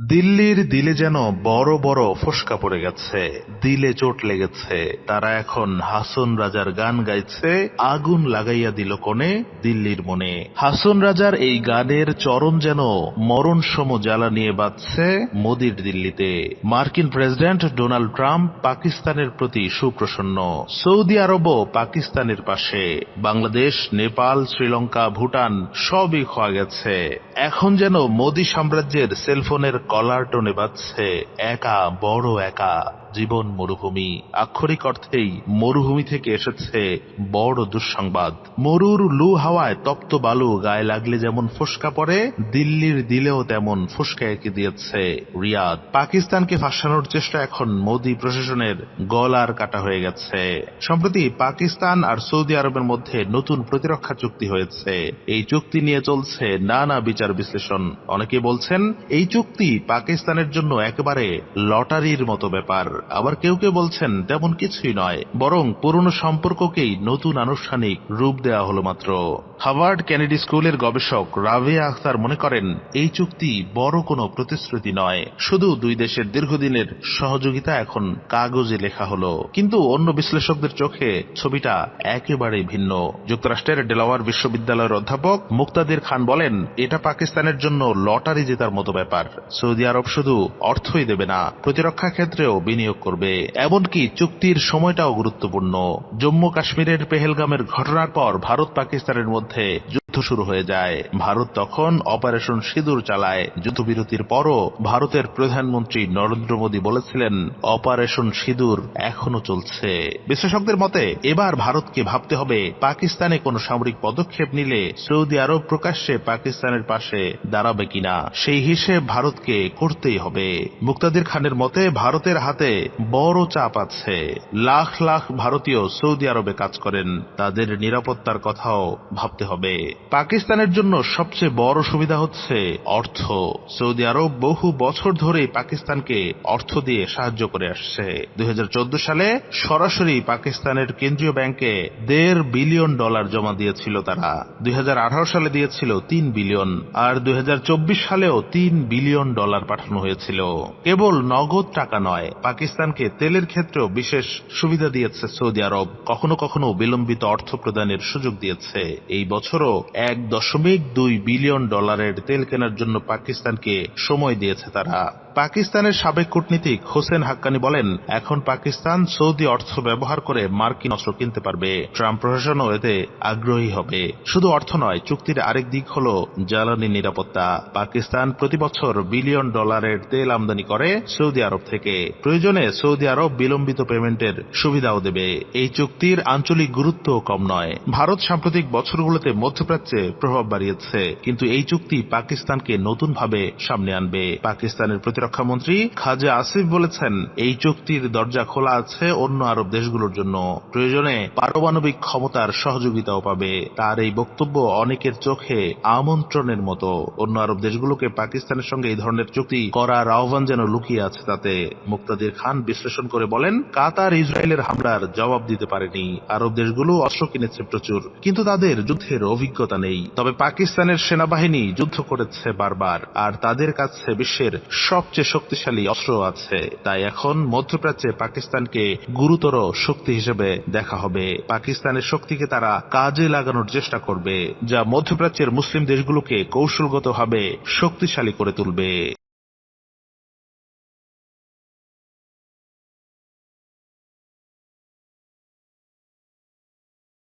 দিল্লির দিলে যেন বড় বড় ফোসকা পড়ে গেছে, দিলে চোট লেগেছে। তারা এখন হাসন রাজার গান গাইছে, আগুন লাগাইয়া দিল কোণে দিল্লির মনে। হাসন রাজার এই গানের চরণ যেন মরণ সম জ্বালা নিয়ে বাঁচছে মোদির দিল্লিতে। মার্কিন প্রেসিডেন্ট ডোনাল্ড ট্রাম্প পাকিস্তানের প্রতি সুপ্রসন্ন। সৌদি আরবও পাকিস্তানের পাশে। বাংলাদেশ, নেপাল, শ্রীলঙ্কা, ভুটান সবই খোয়া গেছে। এখন যেন মোদি সাম্রাজ্যের সেলফোনের কলার টোনে বাজছে একা বড় একা। জীবন মরুভূমি। আক্ষরিক অর্থেই মরুভূমি থেকে এসেছে বড় দুঃসংবাদ। মরুর লু হাওয়ায় তপ্ত বালু গায়ে লাগলে যেমন ফোসকা পড়ে, দিল্লির দিলেও তেমন ফোসকা এঁকে দিয়েছে রিয়াদ। পাকিস্তানকে ফাঁসানোর চেষ্টা এখন মোদি প্রশাসনের গলার কাটা হয়ে গেছে। সম্প্রতি পাকিস্তান আর সৌদি আরবের মধ্যে নতুন প্রতিরক্ষা চুক্তি হয়েছে। এই চুক্তি নিয়ে চলছে নানা বিচার বিশ্লেষণ। অনেকে বলছেন, এই চুক্তি পাকিস্তানের জন্য একেবারে লটারির মতো ব্যাপার। আবার কেউ কেউ বলছেন, তেমন কিছুই নয়, বরং পুরনো সম্পর্ককেই নতুন আনুষ্ঠানিক রূপ দেওয়া হলো মাত্র। হাভার্ড কেনেডি স্কুলের গবেষক রাভিয়া আখতার মনে করেন, এই চুক্তি বড় কোনো প্রতিশ্রুতি নয়। শুধু দুই দেশের দীর্ঘদিনের সহযোগিতা এখন কাগজে লেখা হলো। কিন্তু অন্য বিশ্লেষকদের চোখে ছবিটা একেবারে ভিন্ন। যুক্তরাষ্ট্রের ডেলাওয়ার বিশ্ববিদ্যালয়ের অধ্যাপক মুক্তাদির খান বলেন, এটা পাকিস্তানের জন্য লটারি জেতার মতো ব্যাপার। সৌদি আরব শুধু অর্থই দেবে না, প্রতিরক্ষা ক্ষেত্রেও বিনিয়োগ করবে এমনকি চুক্তির সময়টাও গুরুত্বপূর্ণ। জম্মু কাশ্মীরের পেহেলগামের ঘটনার পর ভারত পাকিস্তানের মধ্যে যুদ্ধ শুরু হয়ে যায়। ভারত তখন অপারেশন সিঁদুর চালায়। যুদ্ধবিরতির পরও ভারতের প্রধানমন্ত্রী নরেন্দ্র মোদী বলেছিলেন, অপারেশন সিঁদুর এখনও চলছে। বিশ্লেষকদের মতে, এবার ভারতকে ভাবতে হবে, পাকিস্তানে কোনো সামরিক পদক্ষেপ নিলে সৌদি আরব প্রকাশ্যে পাকিস্তানের পাশে দাঁড়াবে কিনা? সেই হিসেব ভারতকে করতেই হবে। মুক্তাদির খানের মতে, ভারতের হাতে বড় চাপ আছে। লাখ লাখ ভারতীয় সৌদি আরবে কাজ করেন। তাদের নিরাপত্তার কথাও ভাবতে হবে। পাকিস্তানের জন্য সবচেয়ে বড় সুবিধা হচ্ছে অর্থ। সৌদি আরব বহু বছর ধরে পাকিস্তানকে অর্থ দিয়ে সাহায্য করে আসছে। দুই হাজার চোদ্দ সালে সরাসরি পাকিস্তানের কেন্দ্রীয় ব্যাংকে দেড় বিলিয়ন ডলার জমা দিয়েছিল তারা। দুই হাজার আঠারো সালে দিয়েছিল তিন বিলিয়ন, আর দুই হাজার চব্বিশ সালেও তিন বিলিয়ন ডলার পাঠানো হয়েছিল। কেবল নগদ টাকা নয়, পাকিস্তানকে তেলের ক্ষেত্রেও বিশেষ সুবিধা দিয়েছে সৌদি আরব। কখনো কখনো বিলম্বিত অর্থ প্রদানের সুযোগ দিয়েছে। এই বছরও এক দশমিক দুই বিলিয়ন ডলারের তেল কেনার জন্য পাকিস্তানকে সময় দিয়েছে তারা। পাকিস্তানের সাবেক কূটনীতিক হোসেন হাক্কানি বলেন, এখন পাকিস্তান সৌদি অর্থ ব্যবহার করে মার্কিন অস্ত্র কিনতে পারবে। ট্রাম্প প্রশাসনও এতে আগ্রহী হবে। শুধু অর্থ নয়, চুক্তির আরেক দিক হল জ্বালানি নিরাপত্তা। পাকিস্তান প্রতি বছর বিলিয়ন ডলারের তেল আমদানি করে সৌদি আরব থেকে। প্রয়োজনে সৌদি আরব বিলম্বিত পেমেন্টের সুবিধাও দেবে। এই চুক্তির আঞ্চলিক গুরুত্ব কম নয়। ভারত সাম্প্রতিক বছরগুলোতে মধ্যপ্রাচ্যে প্রভাব বাড়িয়েছে, কিন্তু এই চুক্তি পাকিস্তানকে নতুনভাবে সামনে আনবে। পাকিস্তানের প্রতিরক্ষা মন্ত্রী খাজা আসিফ বলেছেন, এই চুক্তির দরজা খোলা আছে অন্য আরব দেশগুলোর জন্য। প্রয়োজনে পারমাণবিক ক্ষমতার সহযোগিতাও পাবে। তার এই বক্তব্য অনেকের চোখে আমন্ত্রণের মতো। অন্য আরব দেশগুলোকে পাকিস্তানের সঙ্গে এই ধরনের চুক্তি করার আহ্বান যেন লুকিয়ে আছে তাতে। মুক্তাদির খান বিশ্লেষণ করে বলেন, কাতার ইসরায়েলের হামলার জবাব দিতে পারেনি। আরব দেশগুলো অস্ত্র কিনেছে প্রচুর, কিন্তু তাদের যুদ্ধের অভিজ্ঞতা নেই। তবে পাকিস্তানের সেনাবাহিনী যুদ্ধ করেছে বারবার, আর তাদের কাছে বিশ্বের সবচেয়ে শক্তিশালী অস্ত্র আছে। তাই এখন মধ্যপ্রাচ্যে পাকিস্তানকে গুরুতর শক্তি হিসেবে দেখা হবে। পাকিস্তানের শক্তিকে তারা কাজে লাগানোর চেষ্টা করবে, যা মধ্যপ্রাচ্যের মুসলিম দেশগুলোকে কৌশলগতভাবে শক্তিশালী করে তুলবে।